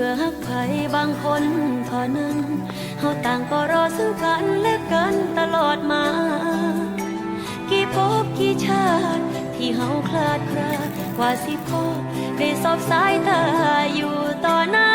พื่อฮักใครบางคนเท่านั้นเฮาต่างก็รอซึ่งกันและกันตลอดมา กี่พบกี่ชาติ ที่เฮาคลาดคลากว่าสิพบได้สอบสายตาอยู่ต่อหน้า